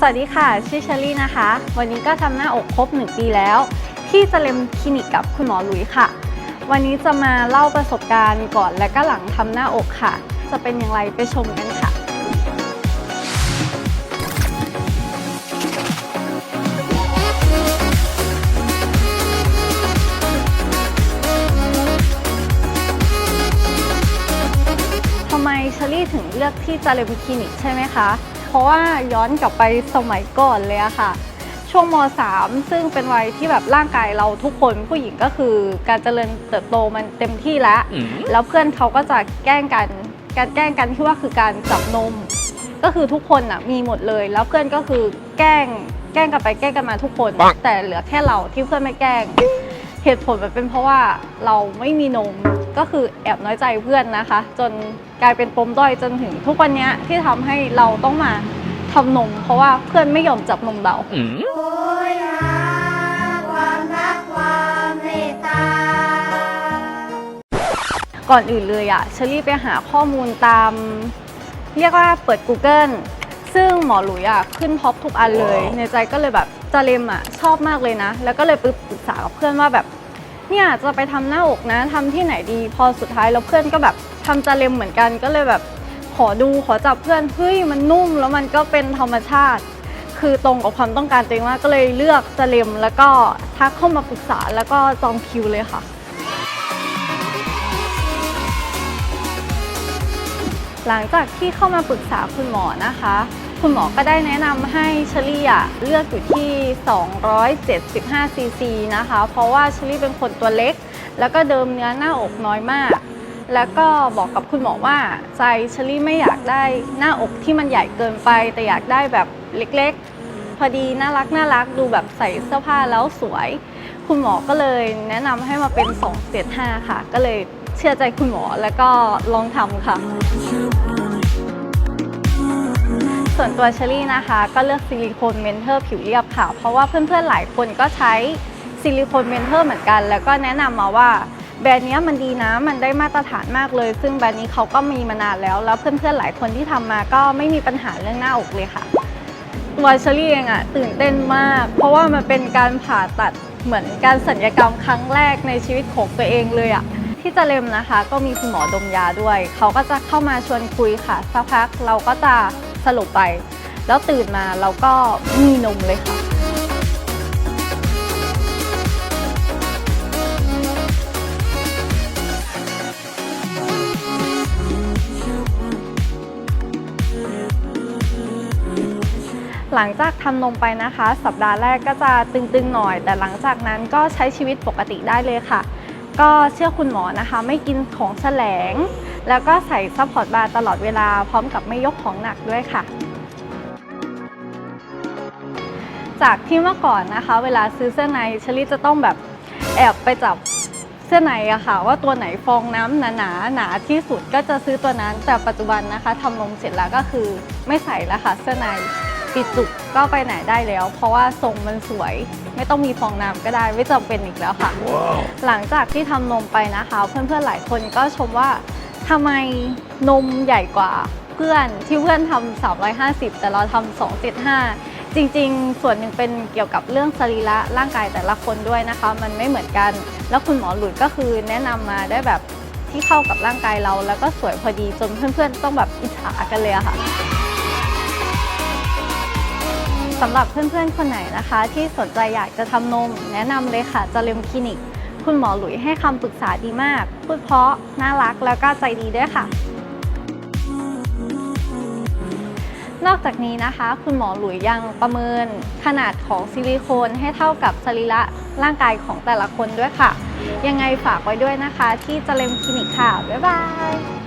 สวัสดีค่ะ ชื่อเชอรี่นะคะ วันนี้ก็ทำหน้าอกครบ 1 ปีแล้ว ที่จะเลมคลินิกกับคุณหมอหลุยค่ะ วันนี้จะมาเล่าประสบการณ์ก่อนและก็หลังทำหน้าอกค่ะ จะเป็นอย่างไรไปชมกันค่ะ ทำไมเชอรี่ถึงเลือกที่จะเลมคลินิกใช่ไหมคะ เพราะว่าย้อนกลับไปสมัยก่อนเลยอะค่ะ ช่วงม .3 ซึ่งเป็นวัยที่แบบร่างกายเราทุกคนผู้หญิงก็คือการเจริญเติบโตมันเต็มที่แล้วอืมแล้วเพื่อนเขาก็จะแกล้งกัน การแกล้งกันที่ว่าคือการจับนม ก็คือทุกคนอะมีหมดเลย แล้วเพื่อนก็คือแกล้งแกล้งกันไปแกล้งกันมาทุกคนปังแต่เหลือแค่เราที่เพื่อนไม่แกล้ง เหตุผลมันเป็นเพราะว่าเราไม่มีนม ก็คือแอบน้อยใจเพื่อนนะคะ จนกลายเป็นปมด้อยจนถึงทุกวันเนี้ยที่ทำให้เราต้องมาทำนม เพราะว่าเพื่อนไม่ยอมจับนมเรา อืมโอยหาความรักความเมตตา ก่อนอื่นเลยอะเชอรี่ไปหาข้อมูลตาม เรียกว่าเปิด Google ซึ่งหมอหลุยอะขึ้นท็อปทุกอันเลย ว้าว ในใจก็เลยแบบจาเลมอะชอบมากเลยนะ แล้วก็เลยไปปรึกษากับเพื่อนว่าแบบ เนี่ยจะไปทำหน้าอกนะทำที่ไหนดีพอสุดท้ายแล้วเพื่อนก็แบบทำจาเลมเหมือนกันก็เลยแบบขอดูขอจับเพื่อนเฮ้ยมันนุ่มแล้วมันก็เป็นธรรมชาติ คือตรงกับความต้องการตัวเองมากก็เลยเลือกจาเลมแล้วก็ทักเข้ามาปรึกษาแล้วก็จองคิวเลยค่ะ หลังจากที่เข้ามาปรึกษาคุณหมอนะคะ คุณหมอก็ได้แนะนำให้เชอรี่อะเลือกอยู่ที่ 275 ซีซีนะคะ เพราะว่าเชอรี่เป็นคนตัวเล็ก แล้วก็เดิมเนื้อหน้าอกน้อยมาก แล้วก็บอกกับคุณหมอว่าใจเชอรี่ไม่อยากได้หน้าอกที่มันใหญ่เกินไป แต่อยากได้แบบเล็กๆ พอดีน่ารักน่ารักดูแบบใส่เสื้อผ้าแล้วสวย คุณหมอก็เลยแนะนำให้มาเป็น 275 ค่ะ ก็เลยเชื่อใจคุณหมอแล้วก็ลองทำค่ะ ส่วนตัวเชอรี่นะคะ ก็เลือกซิลิโคนเมนเทอร์ผิวเรียบค่ะ เพราะว่าเพื่อนๆหลายคนก็ใช้ซิลิโคนเมนเทอร์เหมือนกัน แล้วก็แนะนำมาว่าแบรนด์นี้มันดีนะ มันได้มาตรฐานมากเลย ซึ่งแบรนด์นี้เขาก็มีมานานแล้ว แล้วเพื่อนๆหลายคนที่ทำมาก็ไม่มีปัญหาเรื่องหน้าอกเลยค่ะตัวเชอรี่เองอะตื่นเต้นมาก เพราะว่ามันเป็นการผ่าตัดเหมือนการสัญญกรรมครั้งแรกในชีวิตของตัวเองเลยอะที่จะเลมนะคะ ก็มีคุณหมอดมยาด้วย เขาก็จะเข้ามาชวนคุยค่ะสักพักเราก็จะ สรุปไป แล้วตื่นมาเราก็มีนมเลยค่ะ หลังจากทำนมไปนะคะ สัปดาห์แรกก็จะตึงๆหน่อย แต่หลังจากนั้นก็ใช้ชีวิตปกติได้เลยค่ะ ก็เชื่อคุณหมอนะคะ ไม่กินของแสลง แล้วก็ใส่ซัพพอร์ตบาร์ตลอดเวลาพร้อมกับไม่ยกของหนักด้วยค่ะ จากที่เมื่อก่อนนะคะ เวลาซื้อเสื้อในชลี่จะต้องแบบแอบไปจับเสื้อในอะค่ะ ว่าตัวไหนฟองน้ำหนาหนาหนาที่สุดก็จะซื้อตัวนั้นแต่ปัจจุบันนะคะทำนมเสร็จแล้วก็คือไม่ใส่แล้วค่ะเสื้อใน ปิดจุกก็ไปไหนได้แล้ว เพราะว่าทรงมันสวย ไม่ต้องมีฟองน้ำก็ได้ไม่จำเป็นอีกแล้วค่ะว้าวหลังจากที่ทำนมไปนะคะ เพื่อนๆหลายคนก็ชมว่าทำไมนมใหญ่กว่าเพื่อนที่เพื่อนทำ350 แต่เราทำ275จริงๆ ส่วนหนึ่งเป็นเกี่ยวกับเรื่องสรีระร่างกายแต่ละคนด้วยนะคะ มันไม่เหมือนกัน แล้วคุณหมอหลุยก็คือแนะนำมาได้แบบที่เข้ากับร่างกายเรา แล้วก็สวยพอดีจนเพื่อนๆ ต้องแบบอิจฉากันเลยอะค่ะ สำหรับเพื่อนๆ คนไหนนะคะ ที่สนใจอยากจะทำนม แนะนำเลยค่ะจเลมคลินิก คุณหมอหลุยให้คำปรึกษาดีมาก พูดเพราะ น่ารักแล้วก็ใจดีด้วยค่ะ นอกจากนี้นะคะ คุณหมอหลุยยังประเมินขนาดของซิลิโคนให้เท่ากับสรีระร่างกายของแต่ละคนด้วยค่ะ ยังไงฝากไว้ด้วยนะคะ ที่จเลมคลินิกค่ะ บ๊ายบาย